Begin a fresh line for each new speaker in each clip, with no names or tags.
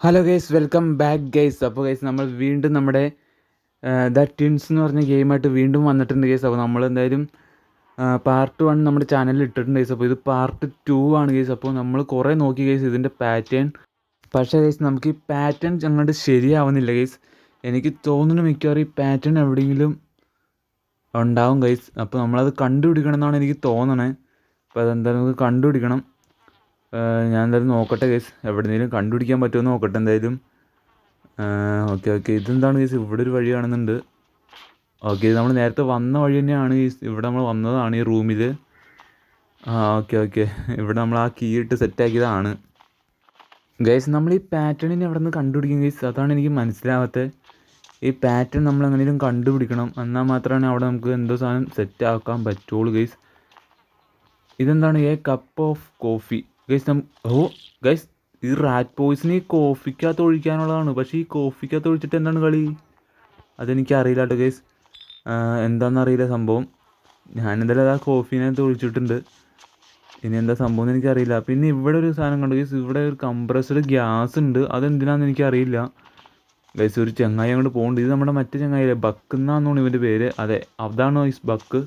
Hello guys welcome back guys അപ്പോൾ guys നമ്മൾ വീണ്ടും നമ്മുടെ ദ ട്വിൻസ് എന്ന് പറഞ്ഞ ഗെയിമായിട്ട് വീണ്ടും വന്നിട്ടുണ്ട് ഗൈസ് അപ്പോൾ നമ്മൾ എന്തായാലും പാർട്ട് വൺ നമ്മുടെ ചാനലിൽ ഇട്ടിട്ടുണ്ട് ഗൈസ് അപ്പോൾ ഇത് പാർട്ട് ടു ആണ് ഗൈസ് അപ്പോൾ നമ്മൾ കുറേ നോക്കി ഗൈസ് ഇതിന്റെ പാറ്റേൺ പക്ഷേ ഗൈസ് നമുക്ക് ഈ പാറ്റേൺ ഞങ്ങളുടെ ശരിയാവുന്നില്ല ഗൈസ് എനിക്ക് തോന്നുന്നു മിക്കവാറും ഈ പാറ്റേൺ എവിടെയെങ്കിലും ഉണ്ടാവും ഗൈസ് അപ്പോൾ നമ്മളത് കണ്ടുപിടിക്കണം എന്നാണ് എനിക്ക് തോന്നണേ. അപ്പോൾ അതെന്തായാലും നമുക്ക് കണ്ടുപിടിക്കണം. ഞാൻ എന്തായാലും നോക്കട്ടെ കേസ് എവിടെയെങ്കിലും കണ്ടുപിടിക്കാൻ പറ്റുമോ എന്ന് നോക്കട്ടെ എന്തായാലും. Okay okay. ഇതെന്താണ് കേസ് ഇവിടെ ഒരു വഴി കാണുന്നുണ്ട്. ഓക്കെ ഇത് നമ്മൾ നേരത്തെ വന്ന വഴി തന്നെയാണ് ഈ ഇവിടെ നമ്മൾ വന്നതാണ് ഈ റൂമിൽ ആ ഓക്കെ ഓക്കെ. ഇവിടെ നമ്മൾ ആ കീ ഇട്ട് സെറ്റാക്കിയതാണ് ഗൈസ് നമ്മൾ ഈ പാറ്റേണിനെ അവിടെ നിന്ന് കണ്ടുപിടിക്കും ഗൈസ് അതാണ് എനിക്ക് മനസ്സിലാവാത്തത് ഈ പാറ്റേൺ നമ്മൾ എങ്ങനെയും കണ്ടുപിടിക്കണം. എന്നാൽ മാത്രമാണ് അവിടെ നമുക്ക് എന്തോ സാധനം സെറ്റ് ആക്കാൻ പറ്റുള്ളൂ ഗൈസ് ഇതെന്താണ്? A cup of coffee guys നം ഓ ഗൈസ് ഈ റാറ്റ് പോയിസിന് ഈ കോഫിക്കകത്ത് ഒഴിക്കാനുള്ളതാണ്. പക്ഷേ ഈ കോഫിക്കകത്ത് ഒഴിച്ചിട്ട് എന്താണ് കളി? അതെനിക്ക് അറിയില്ല കേട്ടോ ഗൈസ് എന്താണെന്നറിയില്ല സംഭവം. ഞാനെന്തായാലും അത് ആ കോഫീനകത്ത് ഒഴിച്ചിട്ടുണ്ട്. ഇനി എന്താ സംഭവം എന്ന് എനിക്കറിയില്ല. പിന്നെ ഇവിടെ ഒരു സാധനം കണ്ടു ഗൈസ് ഇവിടെ ഒരു കംപ്രസ്ഡ് ഗ്യാസ് ഉണ്ട്. അതെന്തിനാന്ന് എനിക്കറിയില്ല. ഗൈസ് ഒരു ചങ്ങായി അങ്ങോട്ട് പോകുന്നുണ്ട് ഇത് നമ്മുടെ മറ്റേ ചങ്ങായില്ലേ ബക്ക് എന്നാണെന്നാണ് ഇവന്റെ പേര്. അതെ അതാണ് ഗൈസ് ബക്ക്.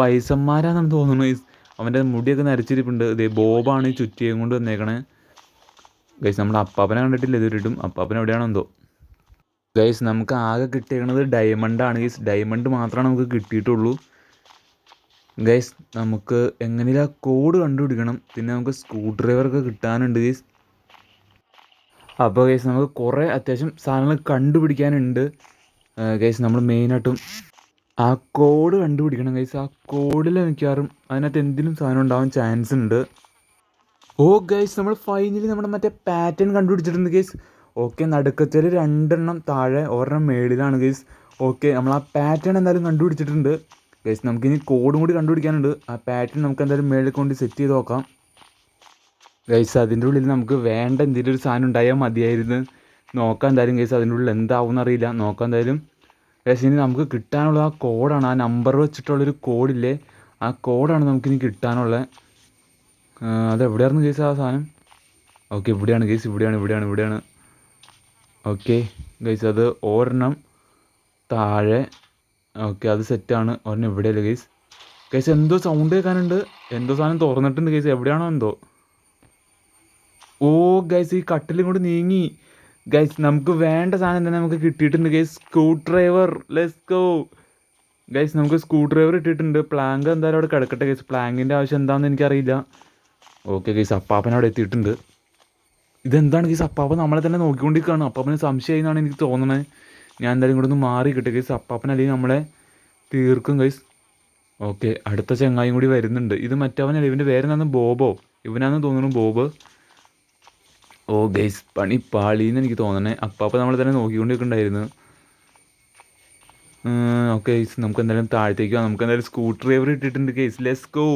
വയസ്സന്മാരാണെന്ന് തോന്നുന്നു ഗൈസ് അവന്റെ മുടിയൊക്കെ നരച്ചിരിപ്പുണ്ട്. ഇതേ ബോബാണ് ഈ ചുറ്റിയും കൊണ്ട് വന്നേക്കണേ. ഗൈസ് നമ്മുടെ അപ്പാപ്പനെ കണ്ടിട്ടില്ല? ഇതുവരെയിട്ടും അപ്പാപ്പൻ എവിടെയാണോ എന്തോ. ഗൈസ് നമുക്ക് ആകെ കിട്ടിയേക്കണത് ഡയമണ്ടാണ് ഗൈസ് ഡയമണ്ട് മാത്രമാണ് നമുക്ക് കിട്ടിയിട്ടുള്ളൂ. ഗൈസ് നമുക്ക് എങ്ങനെയാ കോഡ് കണ്ടുപിടിക്കണം? പിന്നെ നമുക്ക് സ്ക്രൂ ഡ്രൈവറൊക്കെ കിട്ടാനുണ്ട് ഗൈസ്. അപ്പോൾ ഗൈസ് നമുക്ക് കുറേ അത്യാവശ്യം സാധനങ്ങൾ കണ്ടുപിടിക്കാനുണ്ട്. ഗൈസ് നമ്മൾ മെയിനായിട്ടും ആ കോഡ് കണ്ടുപിടിക്കണം ഗൈസ് ആ കോഡിൽ മിക്കവാറും അതിനകത്ത് എന്തെങ്കിലും സാധനം ഉണ്ടാവാൻ ചാൻസ് ഉണ്ട്. ഓ ഗൈസ് നമ്മൾ ഫൈനലി നമ്മുടെ മറ്റേ പാറ്റേൺ കണ്ടുപിടിച്ചിട്ടുണ്ട് ഗൈസ് ഓക്കെ നടുക്കത്തിൽ രണ്ടെണ്ണം താഴെ ഒരെണ്ണം മേളിലാണ് ഗൈസ് ഓക്കെ നമ്മൾ ആ പാറ്റേൺ എന്തായാലും കണ്ടുപിടിച്ചിട്ടുണ്ട്. ഗൈസ് നമുക്കിനി കോഡും കൂടി കണ്ടുപിടിക്കാനുണ്ട്. ആ പാറ്റേൺ നമുക്ക് എന്തായാലും മേളിൽ കൊണ്ട് സെറ്റ് ചെയ്ത് നോക്കാം. ഗൈസ് അതിന്റെ ഉള്ളിൽ നമുക്ക് വേണ്ട എന്തെങ്കിലും ഒരു സാധനം ഉണ്ടായാൽ മതിയായിരുന്നു. നോക്കാം എന്തായാലും ഗൈസ് അതിന്റെ ഉള്ളിൽ എന്താവും എന്നറിയില്ല. നോക്കാം എന്തായാലും. ഗൈസ് ഇനി നമുക്ക് കിട്ടാനുള്ള ആ കോഡാണ്. ആ നമ്പർ വെച്ചിട്ടുള്ളൊരു കോഡില്ലേ? ആ കോഡാണ് നമുക്കിനി കിട്ടാനുള്ളത്. അതെവിടെയായിരുന്നു ഗേസ് ആ സാധനം? ഓക്കെ ഇവിടെയാണ് ഗേസ് ഇവിടെയാണ് ഇവിടെയാണ് ഇവിടെയാണ്. ഓക്കെ ഗൈസ് അത് ഒരെണ്ണം താഴെ. ഓക്കെ അത് സെറ്റാണ് ഒരെണ്ണം ഇവിടെയല്ലേ ഗൈസ് ഗൈസ് എന്തോ സൗണ്ട് കേൾക്കാനുണ്ട്. എന്തോ സാധനം തുറന്നിട്ടുണ്ട് ഗൈസ് എവിടെയാണോ എന്തോ? ഓ ഗൈസ് ഈ കട്ടിലും കൊണ്ട് നീങ്ങി. ഗൈസ് നമുക്ക് വേണ്ട സാധനം തന്നെ നമുക്ക് കിട്ടിയിട്ടുണ്ട് guys screwdriver let's go guys നമുക്ക് സ്ക്രൂ ഡ്രൈവർ ഇട്ടിട്ടുണ്ട്. പ്ലാങ്ക് എന്തായാലും അവിടെ കിടക്കട്ടെ ഗൈസ് പ്ലാങ്കിന്റെ ആവശ്യം എന്താണെന്ന് എനിക്കറിയില്ല. ഓക്കെ ഗൈസ് അപ്പാപ്പൻ അവിടെ എത്തിയിട്ടുണ്ട്. ഇതെന്താണ് ഗൈസ് അപ്പാപ്പൻ നമ്മളെ തന്നെ നോക്കിക്കൊണ്ടിരിക്കുകയാണ്. അപ്പാപ്പന് സംശയമായിരുന്നാണ് എനിക്ക് തോന്നുന്നത് ഞാൻ എന്തായാലും ഇങ്ങോട്ട് ഒന്ന് മാറി കിട്ടും ഗൈസ് അപ്പാപ്പൻ അല്ലെങ്കിൽ നമ്മളെ തീർക്കും ഗൈസ് ഓക്കെ അടുത്ത ചങ്ങായും കൂടി വരുന്നുണ്ട്. ഇത് മറ്റവനല്ല ഇവന്റെ പേരെന്താണെന്ന് ബോബോ. ഇവനാണെന്ന് തോന്നുന്നു ബോബ്. ഓ ഗൈസ് പണി പാളിന്ന് എനിക്ക് തോന്നണേ. അപ്പാപ്പം നമ്മൾ തന്നെ നോക്കിക്കൊണ്ടിരിക്കുന്നുണ്ടായിരുന്നു. ഓക്കെ ഗൈസ് നമുക്ക് എന്തായാലും താഴത്തേക്ക് പോകാം നമുക്ക് എന്തായാലും സ്കൂട്ടർ ഡ്രൈവർ ഇട്ടിട്ടുണ്ട് ഗൈസ് ലെസ് ഗോ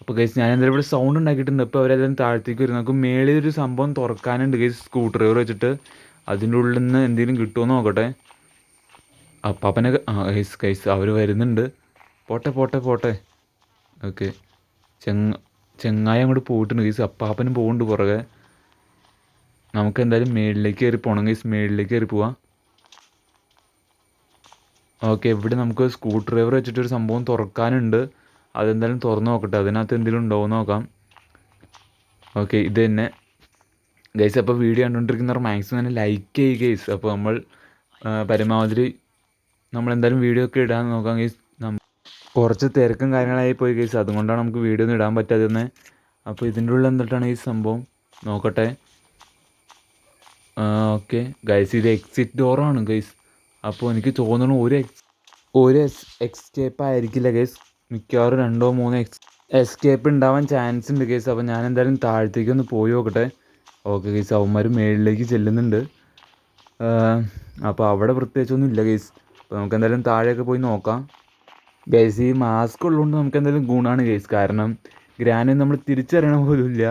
അപ്പോൾ ഗൈസ് ഞാൻ എന്തായാലും ഇവിടെ സൗണ്ട് ഉണ്ടാക്കിയിട്ടുണ്ട്. അപ്പോൾ അവരെല്ലാം താഴത്തേക്ക് വരും. നമുക്ക് മേളിൽ ഒരു സംഭവം തുറക്കാനുണ്ട് ഗൈസ് സ്കൂട്ടർ ഡ്രൈവർ വെച്ചിട്ട്. അതിന്റെ ഉള്ളിൽ നിന്ന് എന്തെങ്കിലും കിട്ടുമോ നോക്കട്ടെ. അപ്പാപ്പനെ ഗൈസ് ഗൈസ് അവർ വരുന്നുണ്ട്. പോട്ടെ പോട്ടെ പോട്ടെ. ഓക്കെ ചെങ്ങ ചെങ്ങായി അങ്ങോട്ട് പോയിട്ടുണ്ട് ഗൈസ് അപ്പാപ്പനും പോകുന്നുണ്ട് പുറകെ. നമുക്ക് എന്തായാലും മേളിലേക്ക് കയറി പോകണം ഗൈസ് മേളിലേക്ക് കയറി പോവാം. ഓക്കെ ഇവിടെ നമുക്ക് സ്ക്രൂ ഡ്രൈവർ വെച്ചിട്ടൊരു സംഭവം തുറക്കാനുണ്ട്. അതെന്തായാലും തുറന്ന് നോക്കട്ടെ. അതിനകത്ത് എന്തെങ്കിലും ഉണ്ടോ എന്ന് നോക്കാം. ഓക്കെ ഇത് തന്നെ. ഗൈസ് അപ്പോൾ വീഡിയോ കണ്ടുകൊണ്ടിരിക്കുന്നവർ മാക്സിമം തന്നെ ലൈക്ക് ചെയ്യുക ഗൈസ്. അപ്പോൾ നമ്മൾ പരമാവധി നമ്മൾ എന്തായാലും വീഡിയോ ഒക്കെ ഇടാൻ നോക്കാം ഗൈസ്. കുറച്ച് തിരക്കും കാര്യങ്ങളായി പോയി ഗൈസ്. അതുകൊണ്ടാണ് നമുക്ക് വീഡിയോ ഒന്നും ഇടാൻ പറ്റാതിരുന്നത് അപ്പോൾ ഇതിന്റെ ഉള്ളിൽ എന്തിട്ടാണ് ഈ സംഭവം? നോക്കട്ടെ. ഓക്കെ. ഗൈസ് ഇത് എക്സിറ്റ് ഡോറാണ് ഗൈസ് അപ്പോൾ എനിക്ക് തോന്നണു ഒരു എക്സ് ഒരു എസ് എക്സ്കേപ്പ് ആയിരിക്കില്ല ഗൈസ് മിക്കവാറും രണ്ടോ മൂന്നോ എക്സ് എസ്കേപ്പ് ഉണ്ടാവാൻ ചാൻസ് ഉണ്ട് ഗൈസ് അപ്പോൾ ഞാൻ എന്തായാലും താഴത്തേക്ക് ഒന്ന് പോയി നോക്കട്ടെ. ഓക്കെ ഗൈസ് അവന്മാർ മേളിലേക്ക് ചെല്ലുന്നുണ്ട്. അപ്പോൾ അവിടെ പ്രത്യേകിച്ചൊന്നും ഇല്ല ഗൈസ് അപ്പോൾ നമുക്ക് എന്തായാലും താഴെയൊക്കെ പോയി നോക്കാം. ഗൈസ് ഈ മാസ്ക് ഉള്ളതുകൊണ്ട് നമുക്ക് എന്തായാലും ഗുണമാണ് ഗൈസ് കാരണം ഗ്രാനെ നമ്മൾ തിരിച്ചറിയണ പോലും ഇല്ല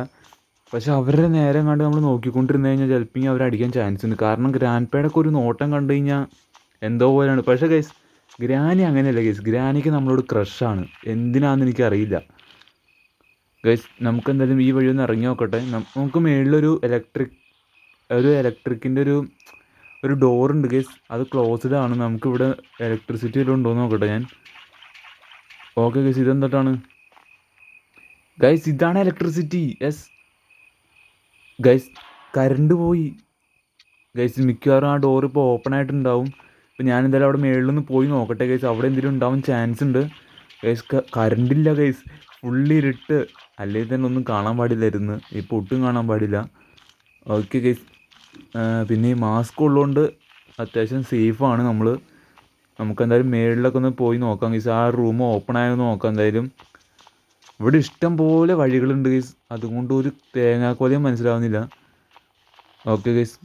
പക്ഷെ അവരുടെ നേരം കണ്ട് നമ്മൾ നോക്കിക്കൊണ്ടിരുന്നു കഴിഞ്ഞാൽ ചിലപ്പോൾ അവർ അടിക്കാൻ ചാൻസ് ഉണ്ട്. കാരണം ഗ്രാൻഡ് പേടൊക്കെ ഒരു നോട്ടം കണ്ടു കഴിഞ്ഞാൽ എന്തോ പോലെയാണ്. പക്ഷേ ഗൈസ് ഗ്രാനി അങ്ങനെയല്ല ഗൈസ് ഗ്രാനിക്ക് നമ്മളോട് ക്രഷാണ് എന്തിനാണെന്ന് എനിക്കറിയില്ല. ഗൈസ് നമുക്ക് എന്തായാലും ഈ വഴി ഒന്ന് ഇറങ്ങി നോക്കട്ടെ. നമുക്ക് മേളിലൊരു ഇലക്ട്രിക് ഒരു ഇലക്ട്രിക്കിന്റെ ഒരു ഒരു ഡോറുണ്ട് ഗൈസ് അത് ക്ലോസ്ഡ് ആണ്. നമുക്കിവിടെ ഇലക്ട്രിസിറ്റി വല്ലതും ഉണ്ടോ എന്ന് നോക്കട്ടെ ഞാൻ. ഓക്കെ ഗൈസ് ഇതെന്താണ് ഗൈസ് ഇതാണ് ഇലക്ട്രിസിറ്റി യെസ് ഗൈസ് കറണ്ട് പോയി. ഗൈസ് മിക്കവാറും ആ ഡോർ ഇപ്പോൾ ഓപ്പൺ ആയിട്ടുണ്ടാവും. ഇപ്പം ഞാൻ എന്തായാലും അവിടെ മേളിൽ നിന്ന് പോയി നോക്കട്ടെ ഗൈസ് അവിടെ എന്തെങ്കിലും ഉണ്ടാവും ചാൻസ് ഉണ്ട്. ഗൈസ് കരണ്ടില്ല ഗൈസ് ഫുള്ളി ഇരുട്ട്. അല്ലെങ്കിൽ തന്നെ ഒന്നും കാണാൻ പാടില്ലായിരുന്നു ഇപ്പോൾ ഒട്ടും കാണാൻ പാടില്ല. ഓക്കെ ഗൈസ് പിന്നെ ഈ മാസ്ക് ഉള്ളതുകൊണ്ട് അത്യാവശ്യം സേഫാണ് നമ്മൾ നമുക്ക് എന്തായാലും മേളിലൊക്കെ ഒന്ന് പോയി നോക്കാം ഗൈസ് ആ റൂം ഓപ്പൺ ആയെന്ന് നോക്കാം എന്തായാലും. ഇവിടെ ഇഷ്ടം പോലെ വഴികളുണ്ട് ഗൈസ് അതുകൊണ്ട് ഒരു തേങ്ങാക്കോലയും മനസ്സിലാവുന്നില്ല. ഓക്കെ ഗൈസ്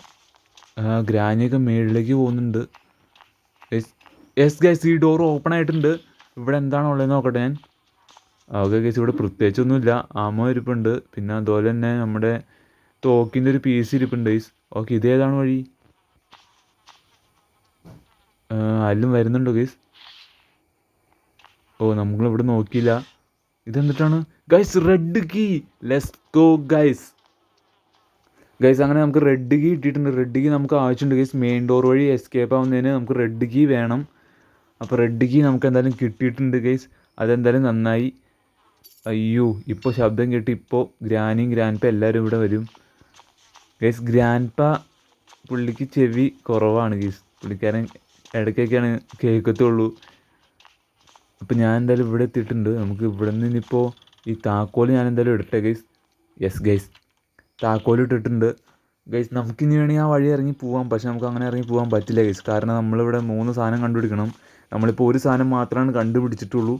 ഗ്രാനിയൊക്കെ മേളിലേക്ക് പോകുന്നുണ്ട്. യെസ് ഗൈസ് ഈ ഡോർ ഓപ്പൺ ആയിട്ടുണ്ട്. ഇവിടെ എന്താണ് ഉള്ളതെന്ന് നോക്കട്ടെ ഞാൻ. ഓക്കെ ഗൈസ് ഇവിടെ പ്രത്യേകിച്ചൊന്നുമില്ല. ആമ ഇരിപ്പുണ്ട്. പിന്നെ അതുപോലെ തന്നെ നമ്മുടെ തോക്കിന്റെ ഒരു പീസ് ഇരിപ്പുണ്ട് ഗൈസ് ഓക്കെ ഇതേതാണ് വഴി? ആരും വരുന്നുണ്ടോ ഗൈസ് ഓ നമ്മളിവിടെ നോക്കിയില്ല. ഇതെന്തിട്ടാണ്? Guys red key let's go guys guys അങ്ങനെ നമുക്ക് റെഡ് കീ കിട്ടിയിട്ടുണ്ട്. റെഡ് കീ നമുക്ക് ആവശ്യമുണ്ട്. ഗൈസ് മെയിൻ ഡോർ വഴി എസ്കേപ്പ് ആവുന്നതിന് നമുക്ക് റെഡ് കീ വേണം. അപ്പോൾ റെഡ് കീ നമുക്ക് എന്തായാലും കിട്ടിയിട്ടുണ്ട് ഗൈസ് അതെന്തായാലും നന്നായി. അയ്യോ ഇപ്പോൾ ശബ്ദം കേട്ട് ഇപ്പോൾ ഗ്രാനിയും ഗ്രാൻഡ്പ എല്ലാവരും ഇവിടെ വരും. ഗൈസ് ഗ്രാൻഡ്പ പുള്ളിക്ക് ചെവി കുറവാണ് ഗൈസ് പുള്ളിക്കാരൻ ഇടയ്ക്കൊക്കെയാണ് കേൾക്കത്തുള്ളൂ. അപ്പോൾ ഞാൻ എന്തായാലും ഇവിടെ എത്തിയിട്ടുണ്ട്. നമുക്ക് ഇവിടെ നിന്ന് ഈ താക്കോൽ ഞാൻ എന്തായാലും ഇടട്ടെ ഗൈസ് യെസ് ഗൈസ് താക്കോൽ ഇട്ടിട്ടുണ്ട്. ഗൈസ് നമുക്കിനി വേണമെങ്കിൽ ആ വഴി ഇറങ്ങി പോവാം. പക്ഷെ നമുക്ക് അങ്ങനെ ഇറങ്ങി പോകാൻ പറ്റില്ല ഗൈസ് കാരണം നമ്മളിവിടെ മൂന്ന് സാധനം കണ്ടുപിടിക്കണം. നമ്മളിപ്പോൾ ഒരു സാധനം മാത്രമാണ് കണ്ടുപിടിച്ചിട്ടുള്ളൂ.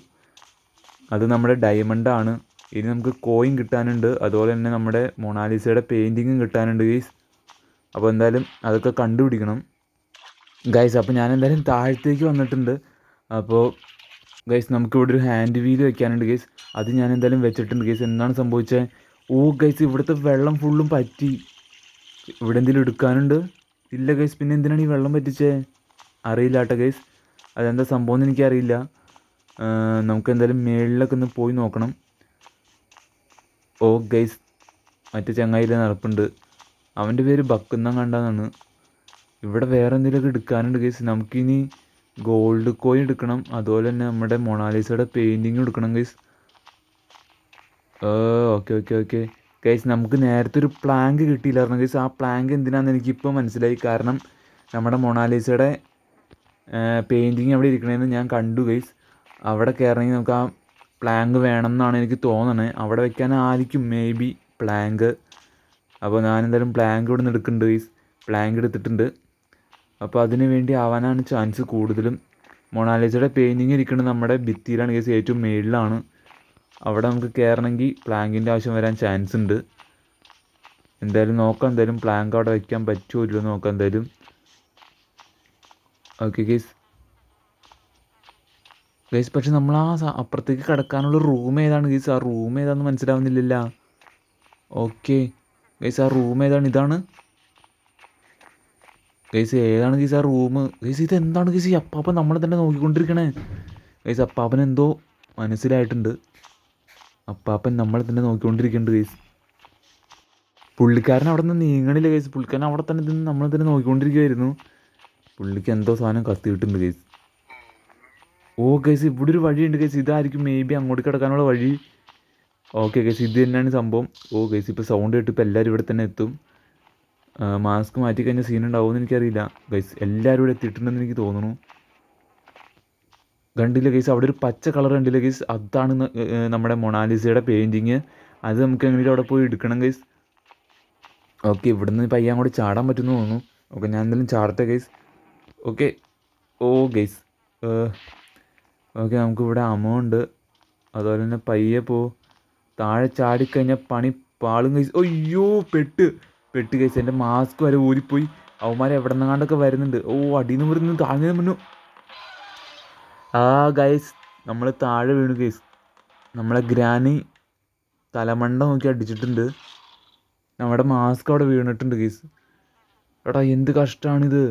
അത് നമ്മുടെ ഡയമണ്ടാണ് ഇനി നമുക്ക് കോയിൻ കിട്ടാനുണ്ട്. അതുപോലെ തന്നെ നമ്മുടെ മൊണാലിസയുടെ പെയിന്റിങ്ങും കിട്ടാനുണ്ട് ഗൈസ് അപ്പോൾ എന്തായാലും അതൊക്കെ കണ്ടുപിടിക്കണം. ഗൈസ് അപ്പോൾ ഞാൻ എന്തായാലും താഴത്തേക്ക് വന്നിട്ടുണ്ട്. അപ്പോൾ ഗൈസ് നമുക്കിവിടെ ഒരു ഹാൻഡ് വീൽ വെക്കാനുണ്ട് ഗൈസ് അത് ഞാൻ എന്തായാലും വെച്ചിട്ടുണ്ട് ഗൈസ് എന്താണ് സംഭവിച്ചത് ഓ ഗൈസ് ഇവിടുത്തെ വെള്ളം ഫുള്ളും പറ്റി. ഇവിടെ എന്തെങ്കിലും എടുക്കാനുണ്ട്? ഇല്ല ഗൈസ് പിന്നെ എന്തിനാണ് ഈ വെള്ളം പറ്റിച്ചേ? അറിയില്ല കേട്ടോ ഗൈസ് അതെന്താ സംഭവം എന്ന് എനിക്കറിയില്ല. നമുക്ക് എന്തായാലും മേളിലൊക്കെ ഒന്ന് പോയി നോക്കണം. ഓ ഗൈസ് മറ്റേ ചങ്ങായിലെ നടപ്പുണ്ട്. അവന്റെ പേര് ബക്കുന്ന കണ്ടാന്നാണ്. ഇവിടെ വേറെ എന്തെങ്കിലുമൊക്കെ എടുക്കാനുണ്ട് ഗൈസ് നമുക്കിനി ഗോൾഡ് കോയിൻ എടുക്കണം. അതുപോലെ തന്നെ നമ്മുടെ മൊണാലിസയുടെ പെയിന്റിങ് എടുക്കണം guys okay okay okay guys നമുക്ക് നേരത്തെ ഒരു പ്ലാങ്ക് കിട്ടിയില്ലായിരുന്നു ഗൈസ് ആ പ്ലാങ്ക് എന്തിനാണെന്ന് എനിക്കിപ്പോൾ മനസ്സിലായി. കാരണം നമ്മുടെ മൊണാലിസയുടെ പെയിന്റിങ് അവിടെ ഇരിക്കണമെന്ന് ഞാൻ കണ്ടു ഗൈസ് അവിടെ കയറണമെങ്കിൽ നമുക്ക് ആ പ്ലാങ്ക് വേണമെന്നാണ് എനിക്ക് തോന്നണേ. അവിടെ വെക്കാനായിരിക്കും മേ ബി പ്ലാങ്ക് അപ്പോൾ ഞാനെന്തായാലും പ്ലാങ്ക് ഇവിടെ നിന്ന് എടുക്കുന്നുണ്ട് ഗൈസ് പ്ലാങ്ക് എടുത്തിട്ടുണ്ട്. അപ്പോൾ അതിനു വേണ്ടി ആവാനാണ് ചാൻസ് കൂടുതലും. മൊണാലിസയുടെ പെയിന്റിങ് ഇരിക്കുന്നത് നമ്മുടെ ഭിത്തിയിലാണ് കേസ് ഏറ്റവും മേളിലാണ്. അവിടെ നമുക്ക് കയറണമെങ്കിൽ പ്ലാങ്കിന്റെ ആവശ്യം വരാൻ ചാൻസ് ഉണ്ട്. എന്തായാലും നോക്കാം എന്തായാലും പ്ലാങ്ക് അവിടെ വയ്ക്കാൻ പറ്റുമോ ഇല്ലയോ നോക്കാം എന്തായാലും. ഓക്കെ കേസ് കേസ് പക്ഷെ നമ്മൾ ആ അപ്പുറത്തേക്ക് കിടക്കാനുള്ള റൂം ഏതാണ് കേസ് ആ റൂം ഏതാണെന്ന് മനസ്സിലാവുന്നില്ലല്ല. ഓക്കെ കേസ് ആ റൂം ഏതാണ്? ഇതാണ്. ഗൈസ് ഏതാണ് ഗൈസ് ആ റൂം ഗൈസ് ഇത് എന്താണ് ഗൈസ്? ഈ അപ്പാപ്പൻ നമ്മളെ തന്നെ നോക്കിക്കൊണ്ടിരിക്കണേ. ഗൈസ് അപ്പാപ്പൻ എന്തോ മനസ്സിലായിട്ടുണ്ട്. അപ്പാപ്പൻ നമ്മളെ തന്നെ നോക്കിക്കൊണ്ടിരിക്കുന്നുണ്ട് ഗൈസ്. പുള്ളിക്കാരൻ അവിടെ നിന്ന് നീങ്ങണില്ല ഗൈസ്. പുള്ളിക്കാരൻ അവിടെ തന്നെ നിന്ന് നമ്മളെ തന്നെ നോക്കിക്കൊണ്ടിരിക്കുമായിരുന്നു പുള്ളിക്ക് എന്തോ സാധനം കത്തിയിട്ടുണ്ട് ഗൈസ്. ഓ ഗൈസ് ഇവിടെ ഒരു വഴിയുണ്ട് ഗൈസ്. ഇതായിരിക്കും മേ ബി അങ്ങോട്ട് കിടക്കാനുള്ള വഴി. ഓക്കെ ഗൈസ് ഇത് തന്നെയാണ് സംഭവം. ഓ ഗൈസ് ഇപ്പോൾ സൗണ്ട് കേട്ട് ഇപ്പോൾ എല്ലാവരും ഇവിടെ തന്നെ എത്തും. മാസ്ക് മാറ്റി കഴിഞ്ഞാൽ സീൻ ഉണ്ടാവുമെന്ന് എനിക്കറിയില്ല. ഗൈസ് എല്ലാവരും ഇവിടെ എത്തിയിട്ടുണ്ടെന്ന് എനിക്ക് തോന്നുന്നു. കണ്ടില്ല ഗൈസ് അവിടെ ഒരു പച്ച കളർ കണ്ടില്ല ഗൈസ് അതാണ് നമ്മുടെ മൊണാലിസയുടെ പെയിന്റിങ് അത് നമുക്ക് എങ്ങനെയും അവിടെ പോയി എടുക്കണം ഗൈസ് ഓക്കെ ഇവിടുന്ന് പയ്യൻ അങ്ങോട്ട് ചാടാൻ പറ്റുമെന്ന് തോന്നുന്നു. ഓക്കെ ഞാൻ എന്തായാലും ചാടട്ടെ ഗൈസ് ഓക്കെ ഓ ഗൈസ് ഓക്കെ നമുക്കിവിടെ അമൗണ്ട് അതുപോലെ തന്നെ പയ്യെ പോ. താഴെ ചാടിക്കഴിഞ്ഞാൽ പണി പാളും ഗൈസ് അയ്യോ പെട്ട്. പെട്ട് കഴിച്ച് എന്റെ മാസ്ക് വരെ ഊരിപ്പോയി. അവന്മാർ എവിടെ നിന്നാണ്ടൊക്കെ വരുന്നുണ്ട്. ഓ അടിയിൽ നിന്ന് താഴ്ന്നു മുന്നു. ആ ഗൈസ് നമ്മൾ താഴെ വീണു ഗൈസ് നമ്മളെ ഗ്രാനി തലമണ്ട നോക്കി അടിച്ചിട്ടുണ്ട്. നമ്മുടെ മാസ്ക് അവിടെ വീണിട്ടുണ്ട് ഗൈസ് എടാ എന്ത് കഷ്ടമാണിത്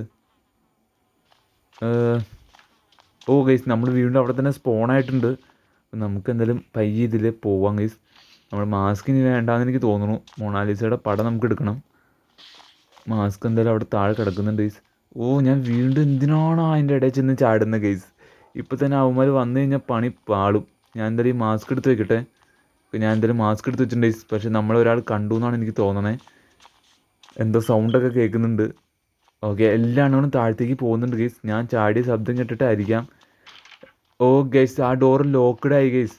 ഓ ഗൈസ് നമ്മൾ വീണ്ടും അവിടെ തന്നെ സ്പോൺ ആയിട്ടുണ്ട്. നമുക്ക് എന്തായാലും പയ്യെ ഇതിൽ പോവാം ഗൈസ് നമ്മൾ മാസ്ക് ഇനി വേണ്ടാന്ന് എനിക്ക് തോന്നുന്നു. മൊണാലിസയുടെ പടം നമുക്ക് എടുക്കണം. മാസ്ക് എന്തായാലും അവിടെ താഴെ കിടക്കുന്നുണ്ട് ഗൈസ് ഓ ഞാൻ വീണ്ടും എന്തിനാണോ അതിന്റെ ഇടയിൽ ചെന്ന് ചാടുന്നത് ഗൈസ് ഇപ്പം തന്നെ അവന്മാർ വന്നു കഴിഞ്ഞാൽ പണി പാളും. ഞാൻ എന്തായാലും ഈ മാസ്ക് എടുത്ത് വെക്കട്ടെ? ഞാൻ എന്തായാലും മാസ്ക് എടുത്ത് വെച്ചിട്ടുണ്ട് ഗൈസ് പക്ഷേ നമ്മളൊരാൾ കണ്ടു എന്നാണ് എനിക്ക് തോന്നണേ. എന്തോ സൗണ്ടൊക്കെ കേൾക്കുന്നുണ്ട്. ഓക്കെ എല്ലാ എണ്ണവും താഴത്തേക്ക് പോകുന്നുണ്ട് ഗൈസ് ഞാൻ ചാടിയ ശബ്ദം കേട്ടിട്ടായിരിക്കാം. ഓ ഗൈസ് ആ ഡോർ ലോക്ക്ഡ് ആയി ഗൈസ്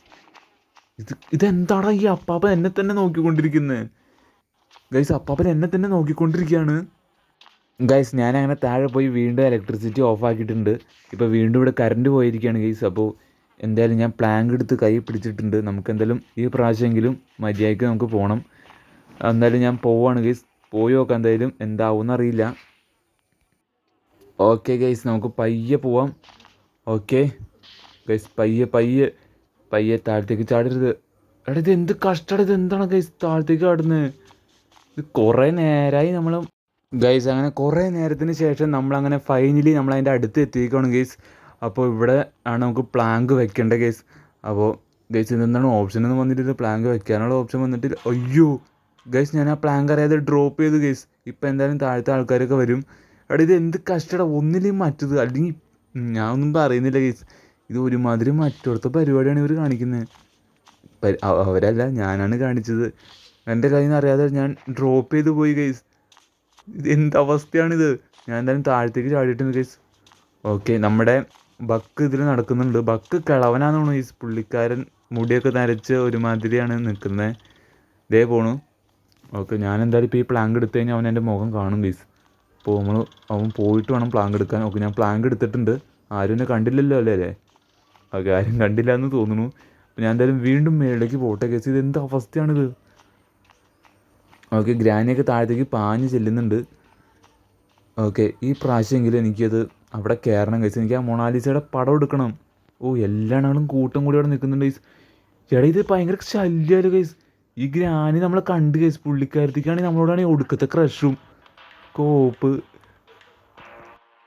ഇത് ഇതെന്താണ് ഈ അപ്പാപ്പ എന്നെ തന്നെ നോക്കിക്കൊണ്ടിരിക്കുന്നത് ഗൈസ് അപ്പാപ്പൻ എന്നെ തന്നെ നോക്കിക്കൊണ്ടിരിക്കുകയാണ്. ഗൈസ് ഞാൻ അങ്ങനെ താഴെ പോയി വീണ്ടും ഇലക്ട്രിസിറ്റി ഓഫ് ആക്കിയിട്ടുണ്ട്. ഇപ്പോൾ വീണ്ടും ഇവിടെ കറണ്ട് പോയിരിക്കുകയാണ് ഗൈസ് അപ്പോൾ എന്തായാലും ഞാൻ പ്ലാങ്ക് എടുത്ത് കൈ പിടിച്ചിട്ടുണ്ട്. നമുക്ക് എന്തായാലും ഈ പ്രാവശ്യമെങ്കിലും മര്യാദയ്ക്ക് നമുക്ക് പോകണം എന്തായാലും ഞാൻ പോവാണ് ഗൈസ് പോയി നോക്കാം എന്തായാലും എന്താവും എന്നറിയില്ല ഓക്കെ ഗൈസ് നമുക്ക് പയ്യെ പോവാം. ഓക്കെ ഗൈസ് പയ്യെ പയ്യെ പയ്യെ താഴത്തേക്ക് ചാടരുത്. എടാ ഇത് എന്ത് കഷ്ടം ഇത് എന്താണ് ഗൈസ് താഴത്തേക്ക് ചാടുന്നത്. ഇത് കുറേ നേരമായി നമ്മൾ ഗൈസ് അങ്ങനെ കുറേ നേരത്തിന് ശേഷം നമ്മളങ്ങനെ ഫൈനലി നമ്മൾ അതിന്റെ അടുത്ത് എത്തിയിരിക്കുകയാണ് ഗൈസ് അപ്പോൾ ഇവിടെ ആണ് നമുക്ക് പ്ലാങ്ക് വെക്കേണ്ട ഗൈസ് അപ്പോൾ ഗൈസ് ഇതെന്താണ് ഓപ്ഷൻ എന്ന് വന്നിട്ട് പ്ലാങ്ക് വെക്കാനുള്ള ഓപ്ഷൻ വന്നിട്ട് അയ്യോ ഗൈസ് ഞാൻ ആ പ്ലാങ്ക് അറിയാതെ ഡ്രോപ്പ് ചെയ്തു ഗൈസ് ഇപ്പം എന്തായാലും താഴത്തെ ആൾക്കാരൊക്കെ വരും. എടാ ഇത് എന്ത് കഷ്ടട. ഒന്നിലും മറ്റത് അല്ലെങ്കിൽ ഞാൻ ഒന്നും പറയുന്നില്ല ഗൈസ് ഇത് ഒരുമാതിരി മറ്റോടത്തെ പരിപാടിയാണ് ഇവർ കാണിക്കുന്നത് അവരല്ല ഞാനാണ് കാണിച്ചത്. എന്റെ കയ്യിൽ നിന്ന് അറിയാതെ ഞാൻ ഡ്രോപ്പ് ചെയ്ത് പോയി ഗൈസ് ഇത് എന്ത് അവസ്ഥയാണിത്? ഞാൻ എന്തായാലും താഴത്തേക്ക് ചാടിയിട്ടുണ്ട് ഗൈസ് ഓക്കെ നമ്മുടെ ബക്ക് ഇതിൽ നടക്കുന്നുണ്ട്. ബക്ക് കിളവനാന്ന് തോന്നുന്നു ഈ പുള്ളിക്കാരൻ മുടിയൊക്കെ നരച്ച് ഒരുമാതിരിയാണ് നിൽക്കുന്നത്. ഇതേ പോണു. ഓക്കെ ഞാൻ എന്തായാലും ഇപ്പോൾ ഈ പ്ലാങ്ക് എടുത്തു കഴിഞ്ഞാൽ അവൻ എന്റെ മുഖം കാണും ഗൈസ് അപ്പോൾ നമ്മൾ അവൻ പോയിട്ട് വേണം പ്ലാങ്ക് എടുക്കാൻ. ഓക്കെ ഞാൻ പ്ലാങ്ക് എടുത്തിട്ടുണ്ട്. ആരും എന്നെ കണ്ടില്ലല്ലോ അല്ലേ അല്ലേ? ഓക്കെ ആരും കണ്ടില്ല എന്ന് തോന്നുന്നു ഞാൻ എന്തായാലും വീണ്ടും മേളിലേക്ക് പോട്ടെ കേസ് ഇത് എന്ത് അവസ്ഥയാണിത്? ഓക്കെ ഗ്രാനിയൊക്കെ താഴത്തേക്ക് പാഞ്ഞ് ചെല്ലുന്നുണ്ട്. ഓക്കെ ഈ പ്രാവശ്യമെങ്കിലും എനിക്കത് അവിടെ കയറണം കഴിച്ചു എനിക്ക് ആ മൊണാലിസയുടെ പടം എടുക്കണം. ഓ എല്ലാ കൂട്ടം കൂടി അവിടെ നിൽക്കുന്നുണ്ട് ഗൈസ് ചേട്ടാ ഇത് ഭയങ്കര ശല്യമല്ലോ ഗൈസ് ഈ ഗ്രാനി നമ്മൾ കണ്ട് ഗൈസ് പുള്ളിക്കാരത്തേക്കാണെങ്കിൽ നമ്മളോടാണെങ്കിൽ ഒടുക്കത്തെ ക്രഷും കോപ്പ്.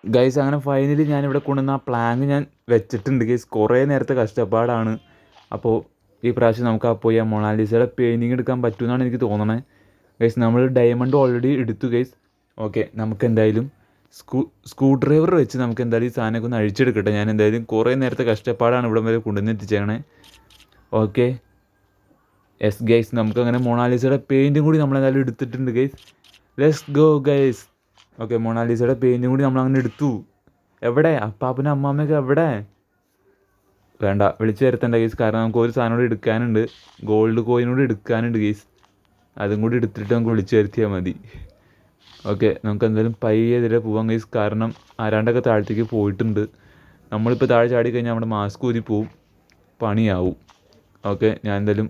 ഗൈസ് അങ്ങനെ ഫൈനലി ഞാൻ ഇവിടെ കൊണ്ടുവന്ന ആ പ്ലാങ് ഞാൻ വെച്ചിട്ടുണ്ട് ഗൈസ് കുറേ നേരത്തെ കഷ്ടപ്പാടാണ്. അപ്പോൾ ഈ പ്രാവശ്യം നമുക്ക് ആ പോയി ആ മൊണാലിസയുടെ പെയിന്റിങ് എടുക്കാൻ പറ്റുമെന്നാണ് എനിക്ക് തോന്നണേ. ഗൈസ് നമ്മൾ ഡയമണ്ട് ഓൾറെഡി എടുത്തു ഗൈസ് ഓക്കെ നമുക്ക് എന്തായാലും സ്കൂ സ്ക്രൂ ഡ്രൈവർ വെച്ച് നമുക്ക് എന്തായാലും ഈ സാധനമൊക്കെ ഒന്ന് അഴിച്ചെടുക്കട്ടെ. ഞാൻ എന്തായാലും കുറേ നേരത്തെ കഷ്ടപ്പാടാണ് ഇവിടെ വരെ കൊണ്ടുവന്ന് എത്തിച്ചേക്കണേ. ഓക്കെ എസ് ഗൈസ് നമുക്ക് അങ്ങനെ മൊണാലിസയുടെ പെയിന്റും കൂടി നമ്മൾ എന്തായാലും എടുത്തിട്ടുണ്ട് guys let's go guys okay മൊണാലിസയുടെ പെയിന്റും കൂടി നമ്മൾ അങ്ങനെ എടുത്തു. എവിടെ? അപ്പാപ്പനും അമ്മാമ്മയൊക്കെ എവിടെ? വേണ്ട വിളിച്ചു വരുത്തണ്ട ഗൈസ് കാരണം നമുക്ക് ഒരു സാധനം കൂടി എടുക്കാനുണ്ട്. ഗോൾഡ് കോയിനോട് എടുക്കാനുണ്ട് ഗൈസ് അതും കൂടി എടുത്തിട്ട് നമുക്ക് വിളിച്ചു വരുത്തിയാൽ മതി. ഓക്കെ നമുക്ക് എന്തായാലും പയ്യെ ഇതിലെ പോവാം ഗൈസ് കാരണം ആരാണ്ടൊക്കെ താഴത്തേക്ക് പോയിട്ടുണ്ട്. നമ്മളിപ്പോൾ താഴെ ചാടി കഴിഞ്ഞാൽ നമ്മുടെ മാസ്ക് ഊരി പോവും. പണിയാവും. ഓക്കെ ഞാൻ എന്തായാലും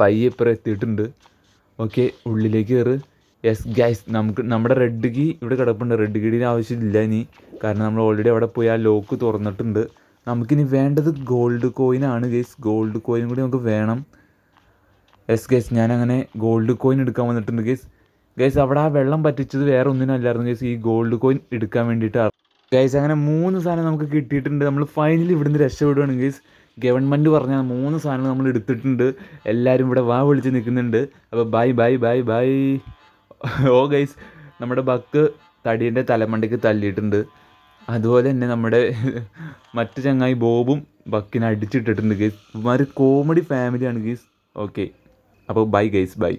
പയ്യെ ഇപ്പുറം എത്തിയിട്ടുണ്ട്. ഓക്കെ ഉള്ളിലേക്ക് കയറ് യെസ് ഗൈസ് നമുക്ക് നമ്മുടെ റെഡ് കീ ഇവിടെ കിടപ്പുണ്ട്. റെഡ് കീയുടെ ആവശ്യമില്ല ഇനി. കാരണം നമ്മൾ ഓൾറെഡി അവിടെ പോയി ആ ലോക്ക് തുറന്നിട്ടുണ്ട്. നമുക്കിനി വേണ്ടത് ഗോൾഡ് കോയിനാണ് ഗൈസ് ഗോൾഡ് കോയിൻ കൂടി നമുക്ക് വേണം. യെസ് ഗേസ് ഞാനങ്ങനെ ഗോൾഡ് കോയിൻ എടുക്കാൻ വന്നിട്ടുണ്ട് ഗേസ് ഗൈസ് അവിടെ ആ വെള്ളം പറ്റിച്ചത് വേറെ ഒന്നിനല്ലായിരുന്നു ഗൈസ് ഈ ഗോൾഡ് കോയിൻ എടുക്കാൻ വേണ്ടിയിട്ടാണ് ഗൈസ് അങ്ങനെ മൂന്ന് സാധനം നമുക്ക് കിട്ടിയിട്ടുണ്ട്. നമ്മൾ ഫൈനലി ഇവിടുന്ന് രക്ഷപ്പെടുകയാണ് ഗൈസ് ഗവൺമെന്റ് പറഞ്ഞ മൂന്ന് സാധനം നമ്മൾ എടുത്തിട്ടുണ്ട്. എല്ലാവരും ഇവിടെ വാ വിളിച്ച് നിൽക്കുന്നുണ്ട്. അപ്പോൾ bye bye bye bye oh guys നമ്മുടെ ബക്ക് തടീന്റെ തലമണ്ടയ്ക്ക് തല്ലിയിട്ടുണ്ട് അതുപോലെ തന്നെ നമ്മുടെ മറ്റു ചങ്ങായി ബോബും ബക്കിനെ അടിച്ചിട്ടിട്ടുണ്ട് ഗൈസ് ഒരു കോമഡി ഫാമിലിയാണ് ഗൈസ് ഓക്കെ അപ്പോൾ ബൈ ഗൈസ് ബൈ.